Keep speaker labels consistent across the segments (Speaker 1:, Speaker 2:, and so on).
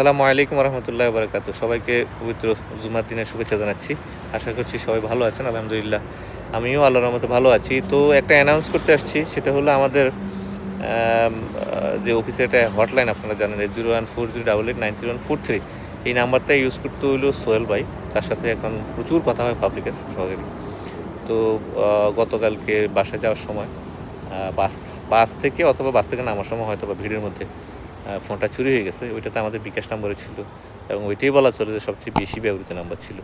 Speaker 1: আসসালামু আলাইকুম রহমতুল্লাহ বারকাত সবাইকে পবিত্র জুমার দিনের শুভেচ্ছা জানাচ্ছি। আশা করছি সবাই ভালো আছেন, আলহামদুলিল্লাহ। আমিও আল্লাহর রহমতে ভালো আছি। তো একটা অ্যানাউন্স করতে আসছি, সেটা হলো আমাদের যে অফিসে একটা হটলাইন আপনারা জানেন zero one four zero double eight nine three one four three এই নাম্বারটা ইউজ করতে হইল সোহেল ভাই। তার সাথে এখন প্রচুর কথা হয় পাবলিকের সহকারী। তো গতকালকে বাসায় যাওয়ার সময় বাস বাস থেকে অথবা বাস থেকে নামার সময় হয়তো বা ভিড়ের মধ্যে ফোনটা চুরি হয়ে গেছে, ওইটাতে আমাদের বিকাশ নাম্বারে ছিল এবং ওইটাই বলা চলে যে সবচেয়ে বেশি ব্যবহৃত নাম্বার ছিল।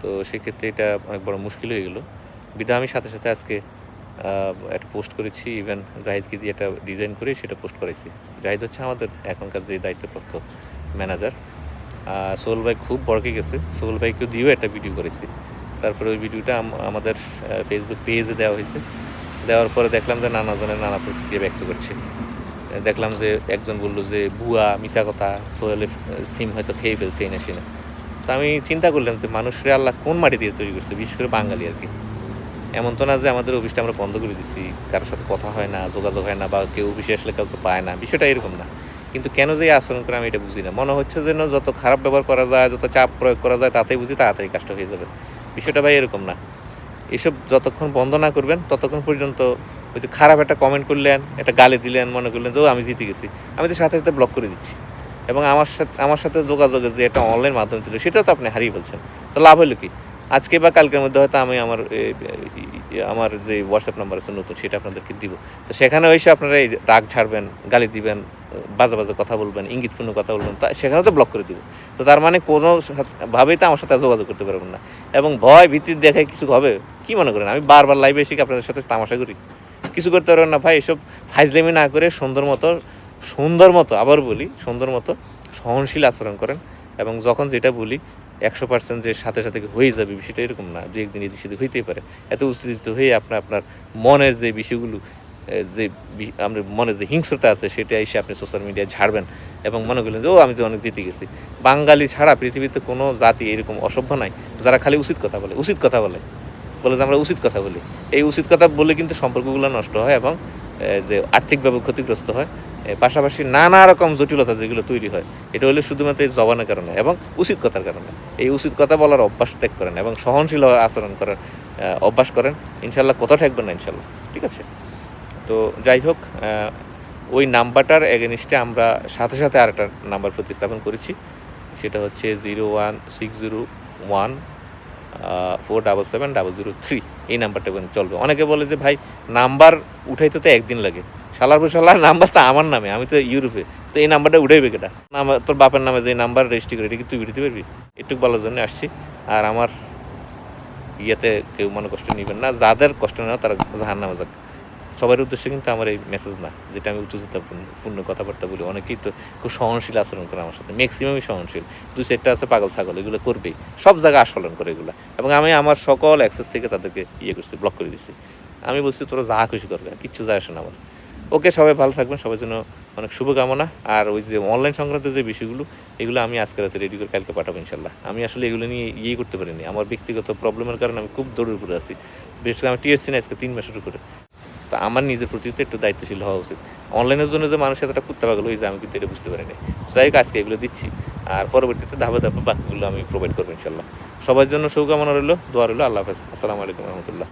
Speaker 1: তো সেক্ষেত্রে এটা অনেক বড় মুশকিল হয়ে গেলো। বিধা আমি সাথে সাথে আজকে একটা পোস্ট করেছি, ইভেন জাহিদকে দিয়ে একটা ডিজাইন করে সেটা পোস্ট করেছি জাহিদ হচ্ছে আমাদের এখনকার যে দায়িত্বপ্রাপ্ত ম্যানেজার। সোহেল ভাই খুব বড়কে গেছে, সোহেল ভাইকেও দিয়েও একটা ভিডিও করেছি। তারপরে ওই ভিডিওটা আমাদের ফেসবুক পেজে দেওয়া হয়েছে। দেওয়ার পরে দেখলাম যে নানা জনের নানা প্রতিক্রিয়া ব্যক্ত করছে। দেখলাম যে একজন বলল যে বুয়া মিশা কথা, সোহেলের সিম হয়তো খেয়ে ফেলছে এনে সিনে তো আমি চিন্তা করলাম যে মানুষরে আল্লাহ কোন মাটি দিয়ে তৈরি করছে, বিশেষ করে বাঙালি আর কি। এমন তো না যে আমাদের অফিসটা আমরা বন্ধ করে দিচ্ছি কারোর সাথে কথা হয় না, যোগাযোগ হয় না, বা কেউ অফিসে আসলে কাউকে পায় না, বিষয়টা এরকম না। কিন্তু কেন যে আচরণ করে আমি এটা বুঝি না। মনে হচ্ছে যেন যত খারাপ ব্যবহার করা যায়, যত চাপ প্রয়োগ করা যায়, তাতেই বুঝি তাড়াতাড়ি কাজটা হয়ে যাবে। বিষয়টা ভাই এরকম না। এসব যতক্ষণ বন্ধ না করবেন, ততক্ষণ পর্যন্ত ওই যে খারাপ একটা কমেন্ট করলেন, একটা গালি দিলেন, মনে করলেন যে আমি জিতে গেছি। আমি তো সাথে সাথে ব্লক করে দিচ্ছি। এবং আমার সাথে আমার সাথে যোগাযোগের যে একটা অনলাইন মাধ্যম ছিল, সেটাও তো আপনি হারিয়ে ফেলছেন। তো লাভ হলো কি? আজকে বা কালকের মধ্যে হয়তো আমি আমার আমার যে হোয়াটসঅ্যাপ নাম্বার আছে নতুন, সেটা আপনাদেরকে দিব। তো সেখানে এসে আপনারা এই রাগ ছাড়বেন, গালি দিবেন, বাজে বাজে কথা বলবেন ইঙ্গিতপূর্ণ কথা বলবেন, তা সেখানে তো ব্লক করে দিব। তো তার মানে কোনো ভাবেই তো আমার সাথে যোগাযোগ করতে পারবেন না। এবং ভয় ভীতির দেখায় কিছু হবে? কি মনে করেন? আমি বারবার লাইভে এসে আপনাদের সাথে তামাশা করি? কিছু করতে পারবেন না। ভাই, এসব ফাইজলেমি না করে সুন্দর মতো সুন্দর মতো, আবার বলি, সুন্দর মতো সহনশীল আচরণ করেন এবং যখন যেটা বলি, একশো পার্সেন্ট যে সাথে সাথে হয়ে যাবে বিষয়টা এরকম না দু একদিন এদিক সেদিক হইতেই পারে। এত উত্তেজিত হয়ে আপনার আপনার মনের যে বিষয়গুলো যে আমরা মনে যে হিংস্রতা আছে, সেটা এসে আপনি সোশ্যাল মিডিয়ায় ঝাড়বেন এবং মনে করলেন যে, ও, আমি তো অনেক জিতে গেছি। বাঙালি ছাড়া পৃথিবীতে কোনো জাতি এরকম অসভ্য নাই, যারা খালি উচিত কথা বলে, উচিত কথা বলে। বলে যে আমরা উচিত কথা বলি। এই উচিত কথা বলে কিন্তু সম্পর্কগুলো নষ্ট হয় এবং যে আর্থিকভাবে ক্ষতিগ্রস্ত হয় পাশাপাশি নানা রকম জটিলতা যেগুলো তৈরি হয়, এটা হলে শুধুমাত্র জবানের কারণে এবং উচিত কথার কারণে। এই উচিত কথা বলার অভ্যাস ত্যাগ করেন এবং সহনশীল আচরণ করার অভ্যাস করেন। ইনশাল্লাহ কোথাও থাকবেন না, ইনশাল্লাহ। ঠিক আছে? তো যাই হোক ওই নাম্বারটার এগেনিস্টে আমরা সাথে সাথে আরেকটা নাম্বার প্রতিস্থাপন করেছি। সেটা হচ্ছে zero one six zero one four double seven double zero three এই নাম্বারটা কিন্তু চলবে। অনেকে বলে যে, ভাই নাম্বার উঠাইতে তো একদিন লাগে। সালার পর সালার নাম্বার তো আমার নামে, আমি তো ইউরোপে। তো এই নাম্বারটা উঠাইবে কেটা আমার তোর বাপের নামে যে নাম্বার রেজিস্ট্রি করে, এটা কি তুই উঠাতে পারবি? একটু বলার জন্য আসছি। আর আমার ইয়েতে কেউ মনে কষ্ট নেবেন না, যাদের কষ্ট নেওয়া, তারা জাহার নামে যাক। সবার উদ্দেশ্যে কিন্তু আমার এই মেসেজ না, যেটা আমি উচ্চতা পূর্ণ কথাবার্তা বলি। অনেকেই তো খুব সহনশীল আচরণ করে আমার সাথে ম্যাক্সিমামই সহনশীল। দু চারটা আছে, পাগল ছাগল, এগুলো করবেই। সব জায়গায় আস্ফলন করে এগুলো। এবং আমি আমার সকল অ্যাক্সেস থেকে তাদেরকে ইয়ে করছি ব্লক করে দিচ্ছি আমি বলছি, তোরা যা খুশি করবে কিচ্ছু যায় আসে না আমার। ওকে, সবাই ভালো থাকবেন, সবার জন্য অনেক শুভকামনা। আর ওই যে অনলাইন সংক্রান্ত যে বিষয়গুলো, এগুলো আমি আজকে রাতে রেডি করে কালকে পাঠাবো ইনশাল্লাহ আমি আসলে এগুলো নিয়ে ইয়ে করতে পারিনি। আমার ব্যক্তিগত প্রবলেমের কারণে আমি খুব দৌড়ের উপরে আছি। বিশেষ করে আমি টিএসসি না আজকে তিন মাসের উপরে তো আমার নিজের প্রতি একটু দায়িত্বশীল হওয়া উচিত। অনলাইনের জন্য যে মানুষ এতটা কুত্তা পাগল যে আমি কিন্তু এটা বুঝতে পারিনি যাই হোক, আজকে এগুলো দিচ্ছি। আর পরবর্তীতে ধাপে ধাপে বাকিগুলো আমি প্রোভাইড করব ইনশাল্লাহ সবার জন্য শুভকামনা রইল, দোয়া রইল, আল্লাহ হাফেজ। আসসালামু আলাইকুম রহমতুল্লাহ।